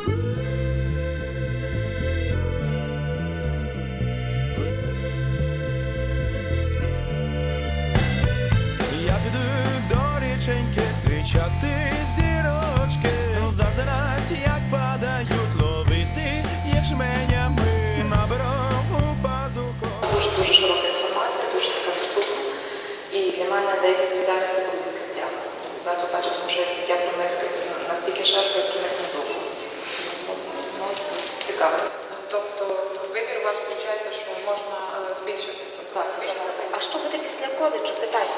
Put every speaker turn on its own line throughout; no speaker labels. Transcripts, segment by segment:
Я піду до річеньки зірочки, зазирать, як падають, ловити їх жменями набером у пазуху.
Дуже дуже широка інформація, дуже така доступна. І для мене деякі спеціальності були відкриття. Відверто тому що я про них настільки широко про них не думала. Цікаво.
Тобто вибір у вас виходить, що можна е, збільшити. Тобто,
Так,
збільшити
так.
А що буде після коледжу? Питання.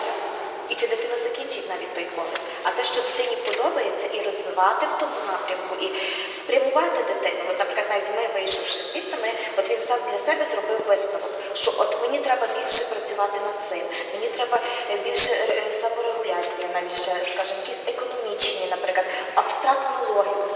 І чи дитина закінчить навіть той коледж? А те, що дитині подобається, і розвивати в тому напрямку, і спрямувати дитину. От, наприклад, навіть ми вийшовши звідси, ми от він сам для себе зробив висновок, що от мені треба більше працювати над цим, мені треба е, більше е, саморегуляція, навіть ще, скажімо, якісь економічні, наприклад, абстрактну логіку.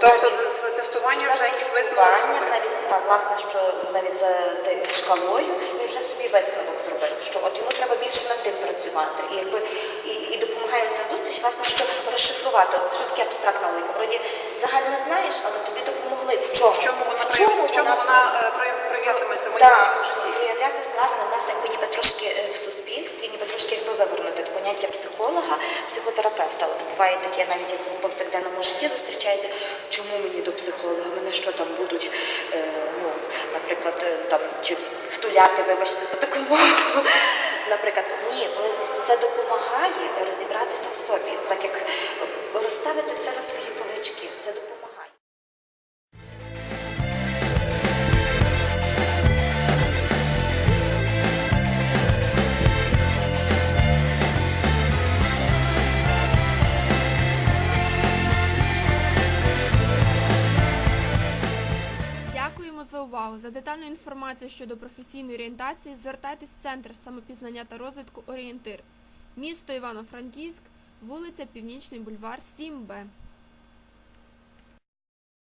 Тобто з, з тестування вже якісь зробили?
навіть та власне, що навіть за те- шкалою він вже собі висновок зробив, що от йому треба більше над тим працювати. І якби і, і допомагає ця зустріч, власне, що розшифрувати, от, що таке абстрактна логіка. Вроді загально знаєш, але тобі допомогли в чому?
В чому вона, прояв- в чому вона е, прояв- проявлятиметься в
Так,
майбутньому житті?
проявляти власне у нас якби ніби трошки е, в суспільстві, ніби трошки поняття психолога, психотерапевта. От буває таке навіть як в повсякденному житті зустрічається, чому мені до психолога? Мене що там будуть, е, ну, наприклад, е, там чи втуляти, вибачте за таку мову. Наприклад, ні, це допомагає розібратися в собі, так як розставити все на свої полички.
Дякуємо за увагу. За детальну інформацію щодо професійної орієнтації звертайтесь в Центр самопізнання та розвитку Орієнтир. Місто Івано-Франківськ, вулиця Північний бульвар, 7Б.